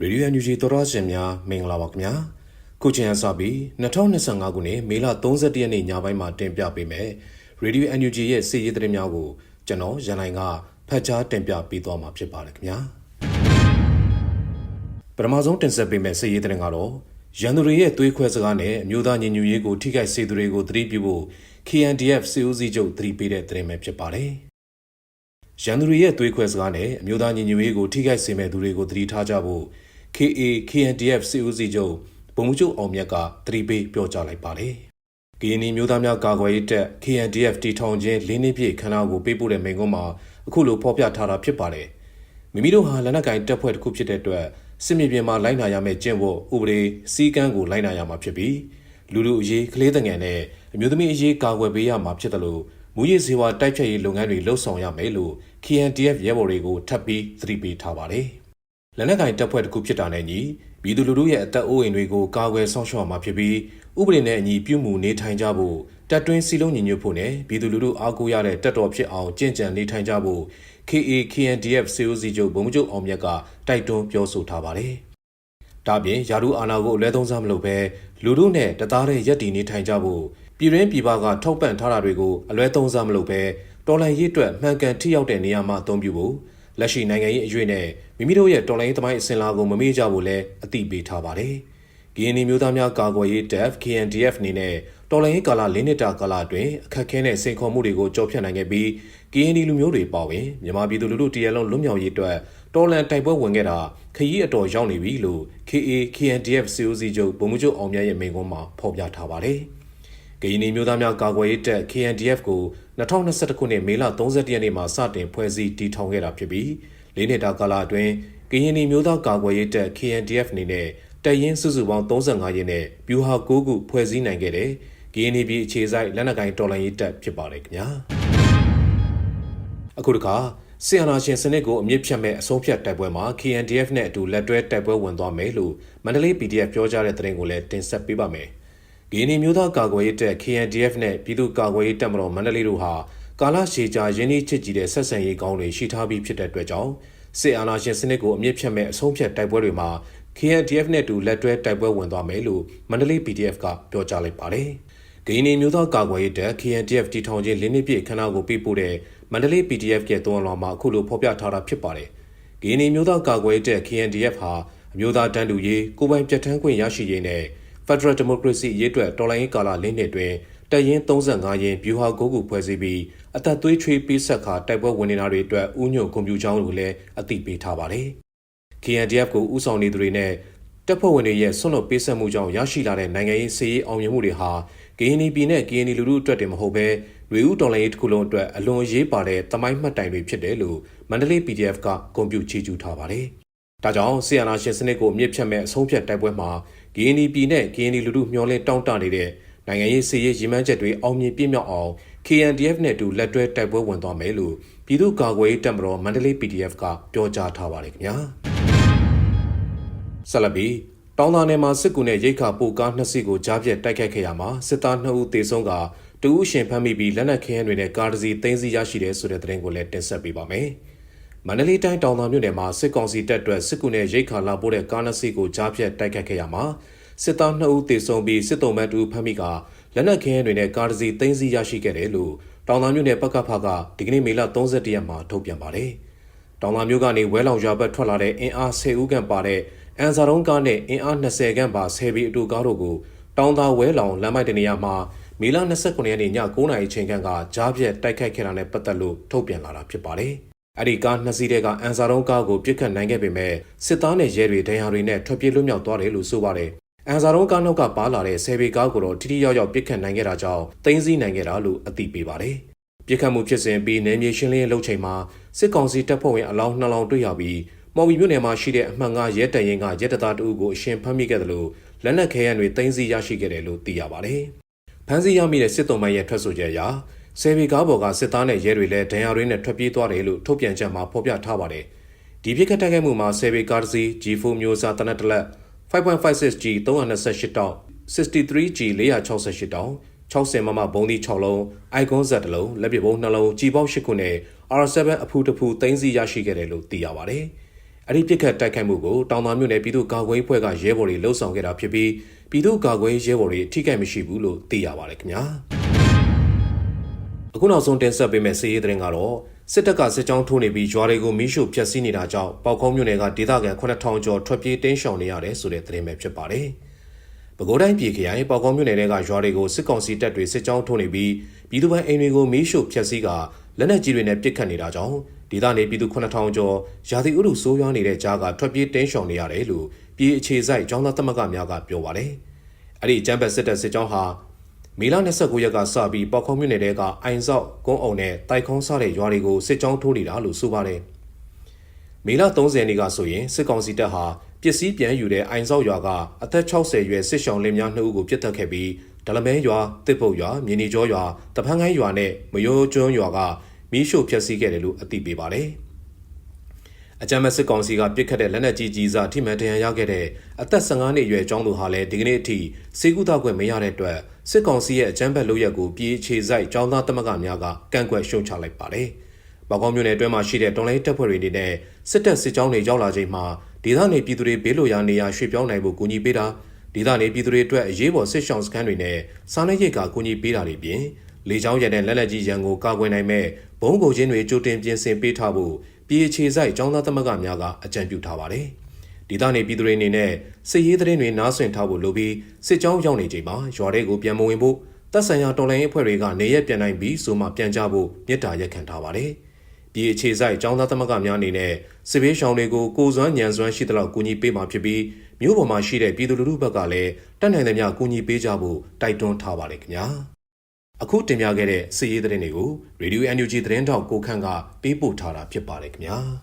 ရေဒီယိုအန်ယူဂျီသောရရှင်များမင်္ဂလာပါခင်ဗျာခုချိန်အစပြီး2025ခုနှစ်မေလ31ရက်နေ့ညပိုင်းမှာတင်ပြပေးမယ်ရေဒီယိုအန်ယူဂျီရဲ့စီးရီးသတင်းများကိုကျွန်တော်ရန်နိုင်ကဖတ်ကြားတင်ပြပေးသွားမှာဖြစ်ပါတယ်ခင်ဗျာပထမဆုံးတင်ဆက်ပေးမယ့်စီးရီးသတင်းကတော့ရန်သူတွေရဲ့သွေးခွဲစကားနဲ့အမျိုးသားညီညွတ်ရေးကိုထိခိုက်စေသူတွေကိုသတိပြုဖို့ KNDF စီဦးစီးချုပ်သတိပေးတဲ့သတင်းပဲဖြစ်ပါတယ်ရန်သူတွေရဲ့သွေးခွဲစကားနဲ့အမျိုးသားညီညွတ်ရေးကိုထိခိုက်စေမဲ့သူတွေကိုသတိထားကြဖို့ KA KNDF စီဦးစီးချုပ်ဗိုလ်မှူးချုပ်အောင်မြတ်ကသတိပေးပြောကြားလိုက်ပါတယ်။ကရင်နီမျိုးသားများကာကွယ်ရေးတပ် KNDF တီထောင်ခြင်း၄နှစ်ပြည့်ခမ်းနားကိုပေးပို့တဲ့မိန့်ခွန်းမှာအခုလိုဖော်ပြထားတာဖြစ်ပါတယ်။မိမိတို့ဟာလက်နက်ကင်တပ်ဖွဲ့တစ်ခုဖြစ်တဲ့အတွက်စစ်မြေပြင်မှာလိုက်နာရမယ့်ကျင့်ဝတ်ဥပဒေစည်းကမ်းကိုလိုက်နာရမှာဖြစ်ပြီးလူလူအရေးကလေးငယ်နဲ့အမျိုးသမီးအရေးကာကွယ်ပေးရမှာဖြစ်တယ်လို့မူရည်စေဝါတိုက်ဖြတ်ရေးလုပ်ငန်းတွေလှုပ်ဆောင်ရမယ်လို့ KNDF ရဲဘော်တွေကိုထပ်ပြီးသတိပေးထားပါတယ်။ လက်နက်ကင်တပ်ဖွဲ့တစ်ခုဖြစ်တာနဲ့ညီပြည်သူလူထုရဲ့အသက်အိုးအိမ်တွေကိုကာကွယ်ဆောင်ရှောက်မှာဖြစ်ပြီးဥပဒေနဲ့အညီပြုမှုနေထိုင်ကြဖို့တပ်တွင်းစီလုံးညီညွတ်ဖို့နဲ့ပြည်သူလူထုအားကိုးရတဲ့တပ်တော်ဖြစ်အောင်ကြင်ကြံနေထိုင်ကြဖို့ KA KNDF စေဦးစီးချုပ်ဗိုလ်မှူးချုပ်အောင်မြတ်ကတိုက်တွန်းပြောဆိုထားပါတယ်။ဒါပြင်ယာရုအာနာကိုအလဲသုံးစားမလုပ်ဘဲလူထုနဲ့တသားတဲ့ရက်တည်နေထိုင်ကြဖို့ပြည်ရင်းပြည်ပကထောက်ပံ့ထားတာတွေကိုအလွဲသုံးစားမလုပ်ဘဲတော်လှန်ရေးအတွက်မှန်ကန်ထိရောက်တဲ့နေရာမှာအသုံးပြုဖို့ လက်ရှိနိုင်ငံရေးအရွေးနဲ့မိမိတို့ရဲ့တော်လှန်ရေးသမိုင်းအစဉ်အလာကိုမမေ့ကြဖို့လည်းအသိပေးထားပါတယ်။ KND မျိုးသားများကာကွယ်ရေး DF KNDF အနေနဲ့တော်လှန်ရေးကာလ၄နှစ်တာကာလအတွင်းအခက်အခဲနဲ့စိန်ခေါ်မှုတွေကိုကြော်ဖြတ်နိုင်ခဲ့ပြီး KND လူမျိုးတွေပါဝင်မြန်မာပြည်သူလူထုတရလုံးလွတ်မြောက်ရေးအတွက်တော်လှန်တိုက်ပွဲဝင်ခဲ့တာခရီးအတော်ရောက်နေပြီလို့ KA KNDF စီအိုစီချုပ်ဗိုလ်မှူးချုပ်အောင်မြတ်ရဲ့မိန့်ခွန်းမှာဖော်ပြထားပါတယ်။ ကရင်နီမျိုးသားများကာကွယ်ရေးတပ် KNDF ကို2021ခုနှစ်မေလ31ရက်နေ့မှာစတင်ဖွဲ့စည်းတည်ထောင်ခဲ့တာဖြစ်ပြီးလေးနှစ်တာကာလအတွင်းကရင်နီမျိုးသားကာကွယ်ရေးတပ် KNDF အနေနဲ့တပ်ရင်းစုစုပေါင်း35ရင်းနဲ့ဗျူဟာ9ခုဖွဲ့စည်းနိုင်ခဲ့တဲ့ကရင်နီပြည်အခြေစိုက်လက်နက်ကိုင်တော်လှန်ရေးတပ်ဖြစ်ပါတယ်ခင်ဗျာအခုတခါဆီယနာရှင်စနစ်ကိုအမြင့်ဖြတ်မဲ့အဆုံးဖြတ်တိုက်ပွဲမှာ KNDF နဲ့အတူလက်တွဲတိုက်ပွဲဝင်သွားမယ်လို့မန္တလေး PDF ပြောကြားတဲ့သတင်းကိုလည်းတင်ဆက်ပေးပါမယ်။ ဂီနီမျိုးသားကာကွယ်ရေးတပ် KNDF နဲ့ပြည်သူ့ကာကွယ်ရေးတပ်မတော်မန္တလေးတို့ဟာကာလရှည်ကြာရင်းနှီးချစ်ကြည်တဲ့ဆက်ဆံရေးကောင်းတွေရှိထားပြီးဖြစ်တဲ့အတွက်ကြောင့်စစ်အာဏာရှင်စနစ်ကိုအမြင့်ဖြတ်မဲ့အဆုံးဖြတ်တိုက်ပွဲတွေမှာ KNDF နဲ့တူလက်တွဲတိုက်ပွဲဝင်သွားမယ်လို့မန္တလေး PDF ကပြောကြားလိုက်ပါတယ်။ဂီနီမျိုးသားကာကွယ်ရေးတပ် KNDF တီထောင်ခြင်းလင်းနှစ်ပြည့်ခန္ဓာကိုပြပို့တဲ့မန္တလေး PDF ရဲ့သွန်လောင်မှာအခုလိုဖော်ပြထားတာဖြစ်ပါတယ်။ဂီနီမျိုးသားကာကွယ်ရေးတပ် KNDF ဟာအမျိုးသားတန်းတူရေးကိုပိုင်ပြဋ္ဌာန်းခွင့်ရရှိရေးနဲ့ Federal Democracy ရေးအတွက်တော်လှန်ရေးကာလ၄နှစ်တွင်တပ်ရင်း35ရင်းဗျူဟာ9ခုဖွဲ့စည်းပြီးအသက်သွေးချွေးပေးဆက်ခါတိုက်ပွဲဝင်နေတာတွေအတွက်ဥညွန့်ကွန်ပျူတာကိုလည်းအသိပေးထားပါတယ်။ KNDF ကိုဥဆောင်နေသူတွေနဲ့တပ်ဖွဲ့ဝင်တွေရဲ့ဆွန့်လွတ်ပေးဆက်မှုကြောင့်ရရှိလာတဲ့နိုင်ငံရေးစီးရေးအောင်မြင်မှုတွေဟာ KNI ပြည်နဲ့ KNI လူထုအတွက်တင်မဟုတ်ဘဲလူဦးတော်လှန်ရေးတစ်ခုလုံးအတွက်အလွန်ရေးပါတဲ့တမိုင်းမှတ်တိုင်တွေဖြစ်တယ်လို့မန္တလေး PDF ကဂုဏ်ပြုချီးကျူးထားပါတယ်။ ဒါကြောင့်ဆီယနာရှင်စနစ်ကိုအမြင့်ဖြတ်မဲ့အဆုံးဖြတ်တိုက်ပွဲမှာ KNI ပြည်နဲ့ KNI လူထုမျှော်လင့်တောင်းတနေတဲ့နိုင်ငံရေးစီးရေးရည်မှန်းချက်တွေအောင်မြင်ပြည့်မြောက်အောင် KNDF နဲ့အတူလက်တွဲတိုက်ပွဲဝင်သွားမယ်လို့ပြည်သူ့ကာကွယ်ရေးတပ်မတော်မန္တလေး PDF ကပြောကြားထားပါတယ်ခင်ဗျာဆလဘီတောင်းသားနယ်မှာစစ်ကူနဲ့ရိတ်ခါပိုကားနှစ်စီးကိုကြားပြတ်တိုက်ခိုက်ခဲ့ရမှာစစ်သား2ဦးသေဆုံးကတူဦးရှင်ဖမ်းမိပြီးလက်နက်ခဲယမ်းတွေနဲ့ကားတစ်စီးသိမ်းဆည်းရရှိတဲ့ဆိုတဲ့သတင်းကိုလည်းတင်ဆက်ပေးပါမယ်။ မန္တလေးတိုင်းတောင်သာမြို့နယ်မှာစစ်ကောင်စီတပ်အတွက်စစ်ကူနဲ့ရိတ်ခါလာပို့တဲ့ကားနှစ်စီးကိုကြားပြတ်တိုက်ခိုက်ခဲ့ရမှာစစ်သား2ဦးသေဆုံးပြီးစစ်တုံးမတ်တူဖမ်းမိကလက်နက်ခဲယမ်းတွေနဲ့ကားတစ်စီးသိမ်းဆည်းရရှိခဲ့တယ်လို့တောင်သာမြို့နယ်ပကဖကဒီကနေ့မေလ31ရက်မှာထုတ်ပြန်ပါတယ်။တောင်သာမြို့ကနေဝဲလောင်ရွာဘက်ထွက်လာတဲ့အင်အား10ဦးခန့်ပါတဲ့အန်စာတုံးကားနဲ့အင်အား20ခန့်ပါ10ဘီအတူကားတို့ကိုတောင်သာဝဲလောင်လမ်းမိုက်တနေရာမှာမေလ29ရက်နေ့ည9:00နာရီချိန်ခန့်ကကြားပြက်တိုက်ခိုက်ခဲ့တာနဲ့ပတ်သက်လို့ထုတ်ပြန်လာတာဖြစ်ပါတယ်။ အဲ့ဒီကားနှစ်စီးတဲ့ကအန်စာတုံးကားကိုပြစ်ခတ်နိုင်ခဲ့ပေမဲ့စစ်သားနဲ့ရဲတွေဒဏ်ရာတွေနဲ့ထွက်ပြေးလွတ်မြောက်သွားတယ်လို့ဆိုပါတယ်။အန်စာတုံးကားနောက်ကပါလာတဲ့ဆယ်ဘီကားကိုတော့ထိထိရောက်ရောက်ပြစ်ခတ်နိုင်ခဲ့တာကြောင့်တင်းစည်းနိုင်ခဲ့တာလို့အသိပေးပါတယ်။ပြစ်ခတ်မှုဖြစ်စဉ်ပြီးနယ်မြေရှင်းလင်းရေးလုပ်ချိန်မှာစစ်ကောင်စီတပ်ဖွဲ့ဝင်အလောင်းနှလောင်းတွေ့ရပြီးမော်ဘီမြို့နယ်မှာရှိတဲ့အမှန်ကရဲတရင်ကရဲတသားတအုပ်ကိုအရှင်ဖမ်းမိခဲ့တယ်လို့လက်နက်ခဲယမ်းတွေတင်းစည်းရရှိခဲ့တယ်လို့သိရပါတယ်။ဖမ်းဆီးရမိတဲ့စစ်တုံးမိုင်းရဲ့ထွက်ဆိုချက်အရ ဆယ်ဘီကားပေါ်ကစစ်သားနဲ့ရဲတွေလည်းဒဏ်ရာတွေနဲ့ထွက်ပြေးသွားတယ်လို့ထုတ်ပြန်ချက်မှာဖော်ပြထားပါတယ်။ဒီပြစ်ခတ်တိုက်ခိုက်မှုမှာဆယ်ဘီကားတစ်စီး G4 မျိုးစားတနက်တလက် 5.56G 328တောင် 63G 468တောင်60မမဘုံဒီ6လုံးအိုက်ကွန်ဇက်တစ်လုံးလက်ပစ်ဘုံ2လုံးကြီးပေါက်8ခုနဲ့ R7 အဖူးတဖူသိန်းစီရရှိခဲ့တယ်လို့သိရပါတယ်။အဲ့ဒီပြစ်ခတ်တိုက်ခိုက်မှုကိုတောင်သာမြို့နယ်ပြည်သူ့ကာကွယ်ရေးအဖွဲ့ကရဲဘော်တွေလှုပ်ဆောင်ခဲ့တာဖြစ်ပြီးပြည်သူ့ကာကွယ်ရေးရဲဘော်တွေထိခိုက်မရှိဘူးလို့သိရပါတယ်ခင်ဗျာ အခုနောက်ဆုံးတင်ဆက်ပေးမယ့်စီးရီးသတင်းကတော့စစ်တပ်ကစစ်ကြောင်းထိုးနေပြီးရွာတွေကိုမီးရှို့ဖျက်ဆီးနေတာကြောင့်ပေါက်ကုန်းမြို့နယ်ကဒေသခံ9000ကျော်ထွက်ပြေးတင်းရှောင်နေရတယ်ဆိုတဲ့သတင်းပဲဖြစ်ပါတယ်။ပဲခူးတိုင်းပြည်ခရိုင်ပေါက်ကုန်းမြို့နယ်ကရွာတွေကိုစစ်ကောင်စီတပ်တွေစစ်ကြောင်းထိုးနေပြီးပြည်သူ့ဘက်အိမ်တွေကိုမီးရှို့ဖျက်ဆီးကလက်နက်ကြီးတွေနဲ့ပစ်ခတ်နေတာကြောင့်ဒေသနေပြည်သူ9000ကျော်ရာသီဥတုဆိုးရွားနေတဲ့ကြားကထွက်ပြေးတင်းရှောင်နေရတယ်လို့ပြည်အခြေစိုက်ចောင်းသားသမဂ္ဂများကပြောပါတယ်။အဲ့ဒီအကြမ်းဖက်စစ်တပ်စစ်ကြောင်းဟာ မေလ29ရက်ကစပြီးပေါက်ခုံးမြို့နယ်တဲကအိုင်ဆောက်ကုန်းအုံနဲ့တိုက်ခုံးစားတဲ့ရွာတွေကိုစစ်ကြောင်းထိုးနေတာလို့ဆိုပါတယ်။မေလ30ရက်နေ့ကဆိုရင်စစ်ကောင်စီတပ်ဟာပစ္စည်းပြန်ယူတဲ့အိုင်ဆောက်ရွာကအသက်60ရွယ်စစ်ရှောင်းလင်များနှစ်ဦးကိုပြစ်တက်ခဲ့ပြီးဒလမဲရွာတစ်ပုတ်ရွာမြင်းနီကျော်ရွာတဖန်းကိုင်းရွာနဲ့မယိုးကျွန်းရွာကမီးရှို့ဖျက်ဆီးခဲ့တယ်လို့အသိပေးပါတယ်။အကြမ်းမဲ့စစ်ကောင်စီကပြစ်ခတ်တဲ့လက်နက်ကြီးကြီးစားထိမှန်ဒဏ်ရာရခဲ့တဲ့အသက်15နှစ်အရွယ်ကျောင်းသူဟာလည်းဒီကနေ့အထိစေကူတာခွင့်မရတဲ့အတွက် စစ်ကောင်စီရဲ့အကြမ်းဖက်လုပ်ရက်ကိုပြည်အခြေစိုက်ကျောင်းသားသမဂ္ဂများကကန့်ကွက်ရှုံချလိုက်ပါတယ်။ပေါကောင်းမြို့နယ်အတွင်းမှာရှိတဲ့တော်လိုင်းတပ်ဖွဲ့တွေအနေနဲ့စစ်တပ်စစ်ကြောင်းတွေရောက်လာချိန်မှာဒေသနေပြည်သူတွေဘေးလွတ်ရာနေရာရွှေ့ပြောင်းနိုင်ဖို့ကူညီပေးတာဒေသနေပြည်သူတွေအတွက်အရေးပေါ်စစ်ရှောင်စခန်းတွေနဲ့စားနပ်ရိက္ခာကူညီပေးတာတွေပြင်လေကြောင်းရတဲ့လက်လက်ကြီးရန်ကိုကာကွယ်နိုင်မဲ့ဘုံကုန်ချင်းတွေကြိုတင်ပြင်ဆင်ပေးထားဖို့ပြည်အခြေစိုက်ចောင်းသားသမဂ္ဂများကအကြံပြုထားပါတယ်။ ဒေသနေပြည်သူတွေအနေနဲ့စစ်ရေးသတင်းတွေနားဆွင့်ထားဖို့လိုပြီးစစ်ကြောင်းရောက်နေချိန်မှာရွာတွေကိုပြန်မဝင်ဖို့တပ်ဆိုင်ရာတော်လှန်ရေးအဖွဲ့တွေကနေရက်ပြန်နိုင်ပြီးဆိုမှပြန်ကြဖို့မြစ်တာရက်ခံထားပါတယ်။ပြည်အခြေစိုက်ចောင်းသားသမဂ္ဂများအနေနဲ့စစ်ဘေးရှောင်တွေကိုကိုယ်စွမ်းညံစွမ်းရှိသလောက်ကူညီပေးမှာဖြစ်ပြီးမြို့ပေါ်မှာရှိတဲ့ပြည်သူလူထုဘက်ကလည်းတက်နိုင်သမျှကူညီပေးကြဖို့တိုက်တွန်းထားပါတယ်ခင်ဗျာ။အခုတင်ပြခဲ့တဲ့စစ်ရေးသတင်းတွေကို Radio NUG သတင်းတောက်ကိုခန့်ကပေးပို့ထားတာဖြစ်ပါတယ်ခင်ဗျာ